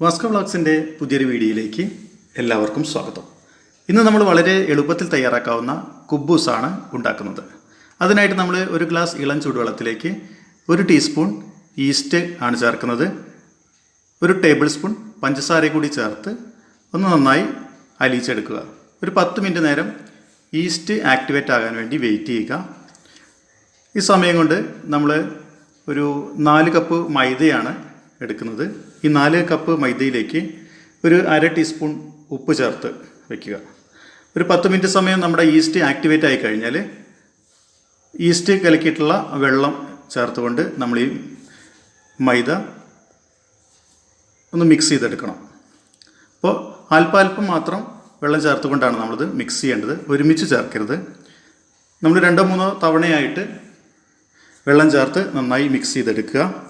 Vasco വ്ളോഗ്സിന്റെ പുതിയൊരു വീഡിയോയിലേക്ക് എല്ലാവർക്കും സ്വാഗതം. ഇന്ന് നമ്മൾ വളരെ എളുപ്പത്തിൽ തയ്യാറാക്കാവുന്ന കുബൂസാണ് ഉണ്ടാക്കുന്നത്. അതിനായിട്ട് നമ്മൾ ഒരു ഗ്ലാസ് ഇളം ചൂടുവെള്ളത്തിലേക്ക് ഒരു ടീസ്പൂൺ ഈസ്റ്റ് ആണ് ചേർക്കുന്നത്. ഒരു ടേബിൾ സ്പൂൺ പഞ്ചസാര കൂടി ചേർത്ത് ഒന്ന് നന്നായി അലിയിച്ചെടുക്കുക. ഒരു പത്ത് മിനിറ്റ് നേരം ഈസ്റ്റ് ആക്ടിവേറ്റ് ആകാൻ വേണ്ടി വെയിറ്റ് ചെയ്യുക. ഈ സമയം കൊണ്ട് നമ്മൾ ഒരു നാല് കപ്പ് മൈദയാണ് എടുക്കുന്നത്. ഈ നാല് കപ്പ് മൈദയിലേക്ക് ഒരു അര ടീസ്പൂൺ ഉപ്പ് ചേർത്ത് വയ്ക്കുക ഒരു പത്ത് മിനിറ്റ് സമയം നമ്മുടെ ഈസ്റ്റ് ആക്ടിവേറ്റ് ആയി കഴിഞ്ഞാൽ ഈസ്റ്റ് കലക്കിയിട്ടുള്ള വെള്ളം ചേർത്തുകൊണ്ട് നമ്മൾ ഈ മൈദ ഒന്ന് മിക്സ് ചെയ്തെടുക്കണം. അപ്പോൾ അല്പാൽപ്പം മാത്രം വെള്ളം ചേർത്തുകൊണ്ടാണ് നമ്മളിത് മിക്സ് ചെയ്യേണ്ടത്. ഒരുമിച്ച് ചേർക്കരുത്. നമ്മൾ രണ്ടോ മൂന്നോ തവണയായിട്ട് വെള്ളം ചേർത്ത് നന്നായി മിക്സ് ചെയ്തെടുക്കുക.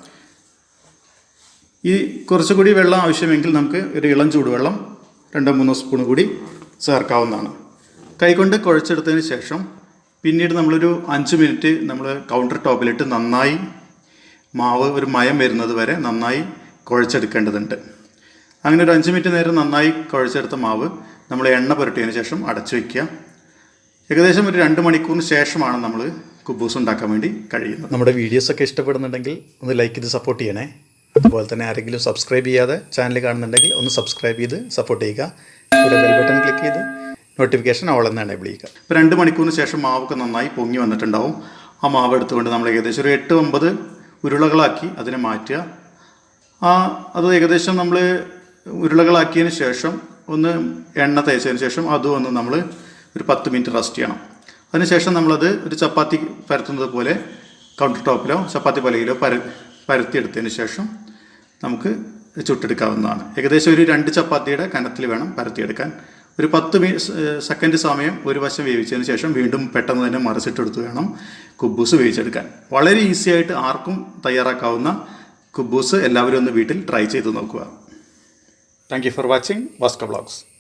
ഈ കുറച്ചുകൂടി വെള്ളം ആവശ്യമെങ്കിൽ നമുക്ക് ഒരു ഇളം ചൂടുവെള്ളം രണ്ടോ മൂന്നോ സ്പൂൺ കൂടി ചേർക്കാവുന്നതാണ്. കൈകൊണ്ട് കുഴച്ചെടുത്തതിന് ശേഷം പിന്നീട് നമ്മളൊരു അഞ്ച് മിനിറ്റ് നമ്മൾ കൗണ്ടർ ടോപ്പിലിട്ട് നന്നായി മാവ് ഒരു മയം വരുന്നത് വരെ നന്നായി കുഴച്ചെടുക്കേണ്ടതുണ്ട്. അങ്ങനെ ഒരു അഞ്ച് മിനിറ്റ് നേരം നന്നായി കുഴച്ചെടുത്ത മാവ് നമ്മൾ എണ്ണ പുരട്ടിയതിന് ശേഷം അടച്ചു വയ്ക്കുക ഏകദേശം ഒരു രണ്ട് മണിക്കൂറിന് ശേഷമാണ് നമ്മൾ കുബൂസ് ഉണ്ടാക്കാൻ വേണ്ടി കഴിയുന്നത്. നമ്മുടെ വീഡിയോസൊക്കെ ഇഷ്ടപ്പെടുന്നുണ്ടെങ്കിൽ ഒന്ന് ലൈക്ക് ചെയ്ത് സപ്പോർട്ട് ചെയ്യണേ. അതുപോലെ തന്നെ ആരെങ്കിലും സബ്സ്ക്രൈബ് ചെയ്യാതെ ചാനൽ കാണുന്നുണ്ടെങ്കിൽ ഒന്ന് സബ്സ്ക്രൈബ് ചെയ്ത് സപ്പോർട്ട് ചെയ്യുക. കൂടെ ബെൽ ബട്ടൺ ക്ലിക്ക് ചെയ്ത് നോട്ടിഫിക്കേഷൻ അവൾ എന്ന് എനേബിൾ ചെയ്യുക ഇപ്പോൾ രണ്ട് മണിക്കൂറിന് ശേഷം മാവൊക്കെ നന്നായി പൊങ്ങി വന്നിട്ടുണ്ടാവും. ആ മാവ് എടുത്തുകൊണ്ട് നമ്മൾ ഏകദേശം ഒരു എട്ട് ഒമ്പത് ഉരുളകളാക്കി അതിനെ മാറ്റുക. ആ അത് ഏകദേശം നമ്മൾ ഉരുളകളാക്കിയതിന് ശേഷം ഒന്ന് എണ്ണ തേച്ചതിന് ശേഷം അതും ഒന്ന് നമ്മൾ ഒരു പത്ത് മിനിറ്റ് റെസ്റ്റ് ചെയ്യണം. അതിനുശേഷം നമ്മളത് ഒരു ചപ്പാത്തി പരത്തുന്നത് പോലെ കൗണ്ടർ ടോപ്പിലോ ചപ്പാത്തി പലയിലോ പര പരത്തിയെടുത്തതിന് ശേഷം നമുക്ക് ചുട്ടെടുക്കാവുന്നതാണ്. ഏകദേശം ഒരു രണ്ട് ചപ്പാത്തിയുടെ കനത്തിൽ വേണം പരത്തിയെടുക്കാൻ. ഒരു പത്ത് മി സെക്കൻഡ് സമയം ഒരു വശം വേവിച്ചതിന് ശേഷം വീണ്ടും പെട്ടെന്ന് തന്നെ മറിച്ചിട്ടെടുത്ത് വേണം കുബൂസ് വേവിച്ചെടുക്കാൻ. വളരെ ഈസി ആയിട്ട് ആർക്കും തയ്യാറാക്കാവുന്ന കുബൂസ് എല്ലാവരും ഒന്ന് വീട്ടിൽ ട്രൈ ചെയ്ത് നോക്കുക. Thank you for watching Vasca blogs